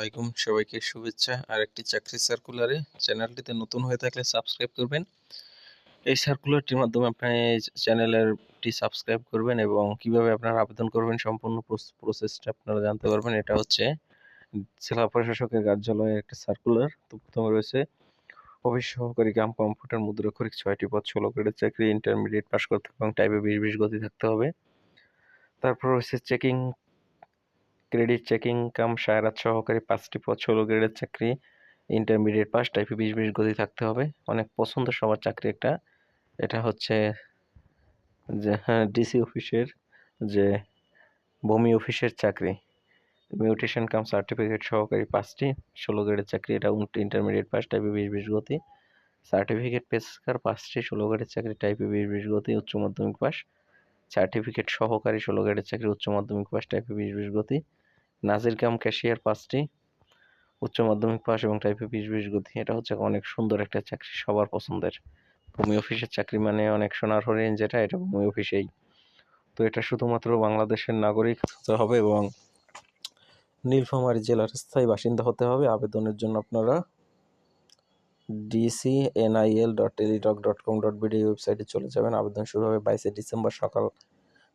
আলাইকুম সবাইকে শুভেচ্ছা। আর একটি চাকরি সার্কুলারে চ্যানেলটিতে নতুন হয়ে থাকলে সাবস্ক্রাইব করবেন। এই সার্কুলারটির মাধ্যমে আপনি চ্যানেলেরটি সাবস্ক্রাইব করবেন এবং কীভাবে আপনারা আবেদন করবেন সম্পূর্ণ প্রসেসটা আপনারা জানতে পারবেন। এটা হচ্ছে জেলা প্রশাসকের কার্যালয়ে একটা সার্কুলার তো প্রথমে রয়েছে অফিস সহকারী কাম কম্পিউটার মুদ্রাক্ষরিক ছয়টি পদ, ষোলো গ্রেডের চাকরি ইন্টারমিডিয়েট পাস করতে হবে এবং টাইপে বিশ বিশ গতি থাকতে হবে। তারপর রয়েছে চেকিং ক্রেডিট চেকিং কাম সায়রাত সহকারী পাঁচটি পদ, ষোলো গ্রেডের চাকরি ইন্টারমিডিয়েট পাস টাইপে বিশ বিশ গতি থাকতে হবে। অনেক পছন্দ সবার চাকরি একটা। এটা হচ্ছে যে হ্যাঁ ডিসি অফিসের যে, ভূমি অফিসের চাকরি। মিউটেশন কাম সার্টিফিকেট সহকারী পাঁচটি, ষোলো গ্রেডের চাকরি, এটা ইন্টারমিডিয়েট পাস টাইপে বিশ বিশ গতি। সার্টিফিকেট পেশকার পাঁচটি, ষোলো গ্রেডের চাকরি টাইপে বিশ বিশ গতি, উচ্চ মাধ্যমিক পাস সার্টিফিকেট সহকারী ষোলো গ্রেডের চাকরি, উচ্চ মাধ্যমিক পাস টাইপে বিশ বিশ গতি। নাজির কাম ক্যাশিয়ার পাঁচটি, উচ্চ মাধ্যমিক পাস এবং টাইপে বিশ বিশ গতি। এটা হচ্ছে অনেক সুন্দর একটা চাকরি, সবার পছন্দের। ভূমি অফিসের চাকরি মানে অনেক সোনার হরিণ যেটা, এটা ভূমি অফিসেই। তো এটা শুধুমাত্র বাংলাদেশের নাগরিক হতে হবে এবং নীলফামারী জেলার স্থায়ী বাসিন্দা হতে হবে। আবেদনের জন্য আপনারা DC NIL dot Teletalk dot com dot BD ওয়েবসাইটে চলে যাবেন। আবেদন শুরু হবে বাইশে ডিসেম্বর সকাল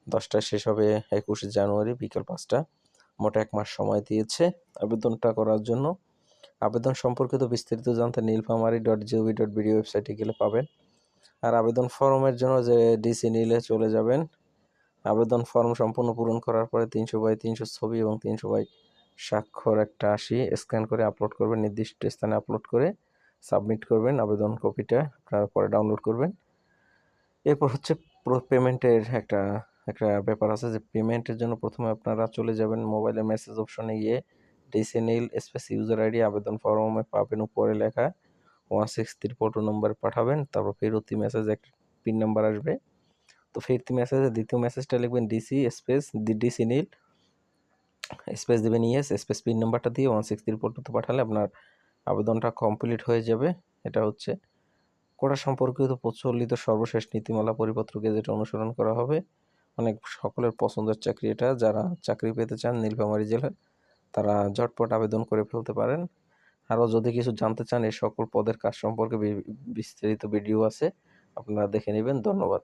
দশটায়, শেষ হবে একুশে জানুয়ারি বিকেল পাঁচটা। মোট এক মাস সময় দিয়েছে আবেদনটা করার জন্য। আবেদন সম্পর্কিত বিস্তারিত জানতে Nilphamari dot GOV dot BD ওয়েবসাইটে গেলে পাবেন। আর আবেদন ফর্মের জন্য যে ডিসি নিলে চলে যাবেন। আবেদন ফর্ম সম্পূর্ণ পূরণ করার পরে তিনশো বাই তিনশো ছবি এবং তিনশো বাই স্বাক্ষর একটা আসি, স্ক্যান করে আপলোড করবেন, নির্দিষ্ট স্থানে আপলোড করে সাবমিট করবেন আবেদন কপিটা, আপনারা পরে ডাউনলোড করবেন। এরপর হচ্ছে পেমেন্টের একটা একটা ব্যাপার আছে যে পেমেন্টের জন্য প্রথমে আপনারা চলে যাবেন মোবাইলের মেসেজ অপশনে গিয়ে DC NIL space user ID আবেদন ফর্মে পাবেন উপরে লেখা one six three four two নম্বরে পাঠাবেন, তারপর ফেরতি মেসেজ একটা পিন নাম্বার আসবে। তো ফেরতি মেসেজে দ্বিতীয় মেসেজটা লিখবেন DC space DC NIL space দেবেন ইয়েস স্পেস পিন নাম্বারটা দিয়ে ওয়ান সিক্স থ্রি ফোর টুতে পাঠালে আপনার আবেদনটা কমপ্লিট হয়ে যাবে। এটা হচ্ছে কোটা সম্পর্কিত প্রচলিত সর্বশেষ নীতিমালা, পরিপত্র গেজেট অনুসরণ করা হবে। অনেক সকলের পছন্দের চাকরি এটা। যারা চাকরি পেতে চান নীলফামারী জেলায়, তারা ঝটপট আবেদন করে ফেলতে পারেন। আরও যদি কিছু জানতে চান, এই সকল পদের কাজ সম্পর্কে বিস্তারিত ভিডিও আছে, আপনারা দেখে নেবেন। ধন্যবাদ।